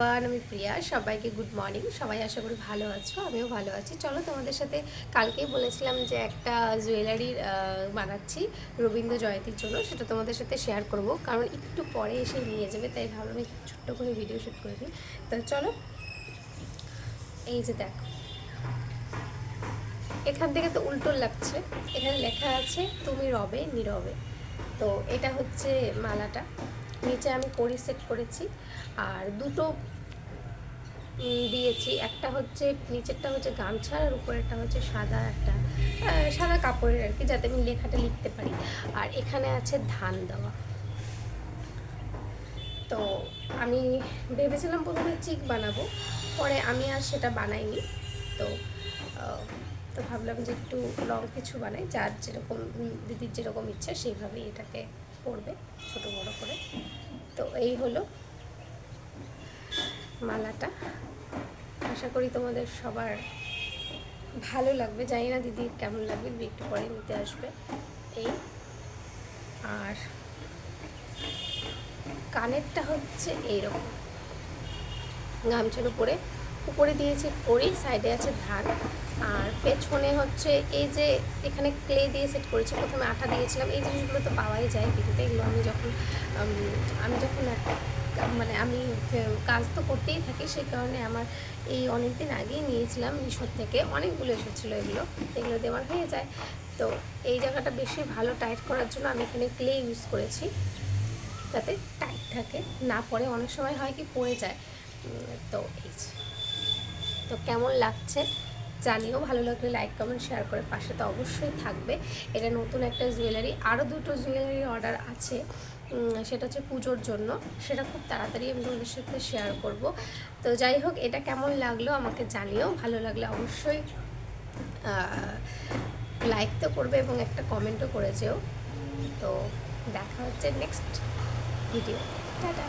আমি প্রিয়া। সবাইকে good morning. সবাই আশা করি ভালো আছো, আমিও ভালো আছি। চলো তোমাদের সাথে কালকেই বলেছিলাম যে একটা জুয়েলারির বানাচ্ছি রবীন্দ্র জয়ন্তীর জন্য। সেটা তোমাদের সাথে শেয়ার করব। কারণ একটু পরে এসে নিয়ে যাবে, তাই ভাবলাম একটু ছোট্ট করে ভিডিও শ্যুট করে দিই। তো চলো, এই যে দেখো। এখান থেকে তো উল্টো লাগছে। এখানে লেখা আছে, তুমি রবে নীরবে। তো এটা হচ্ছে মালাটা। নিচে আমি কড়ি সেট করেছি। আর দুটো দিয়েছি, একটা হচ্ছে নিচেরটা হচ্ছে গামছা আর উপরেরটা হচ্ছে সাদা একটা সাদা কাপড়ের আর কি, যাতে আমি লেখাটা লিখতে পারি। আর এখানে আছে ধান দেওয়া। তো আমি ভেবেছিলাম প্রথমে চিক বানাবো, পরে আমি আর সেটা বানাইনি। তো তো ভাবলাম যে একটু লং কিছু বানাই, যার যেরকম দিদির যেরকম ইচ্ছা, সেইভাবেই এটাকে পড়বে, ছোট বড় করে। তো এই হলো মালাটা। আশা করি তোমাদের সবার ভালো লাগবে। জানি না দিদি কেমন লাগবে, দিদি একটু পরে নিতে আসবে। এই, আর কানেরটা হচ্ছে এইরকম। গামছার উপরে উপরে দিয়েছে কড়ি সাইডে আছে ধান। আর পেছনে হচ্ছে এই যে এখানে ক্লে দিয়ে সেট করেছি, প্রথমে আঠা দিয়েছিলাম। এই জিনিসগুলো তো পাওয়াই যায় বিদ্যুতে এগুলো আমি যখন আমি যখন মানে আমি কাজ তো করতেই থাকি, সেই কারণে আমার এই অনেক দিন আগেই নিয়েছিলাম মিশোর থেকে। অনেকগুলো এসেছিল এগুলো এগুলো আমার হয়ে যায়। তো এই জায়গাটা বেশি ভালো টাইট করার জন্য আমি এখানে ক্লে ইউজ করেছি, যাতে টাইট থাকে, না পরে অনেক সময় হয় কি পড়ে যায়। তো এই। তো কেমন লাগছে জানিও, ভালো লাগলে লাইক কমেন্ট শেয়ার করে পাশে তো অবশ্যই থাকবে। এটা নতুন একটা জুয়েলারি আরও দুটো জুয়েলারি অর্ডার আছে সেটা হচ্ছে পুজোর জন্য। সেটা খুব তাড়াতাড়ি আমি তোমাদের সাথে শেয়ার করব। তো যাই হোক, এটা কেমন লাগল আমাকে জানিও, ভালো লাগলে অবশ্যই লাইক তো করবে এবং একটা কমেন্টও করে যেও তো দেখা হচ্ছে নেক্সট ভিডিও টাটা।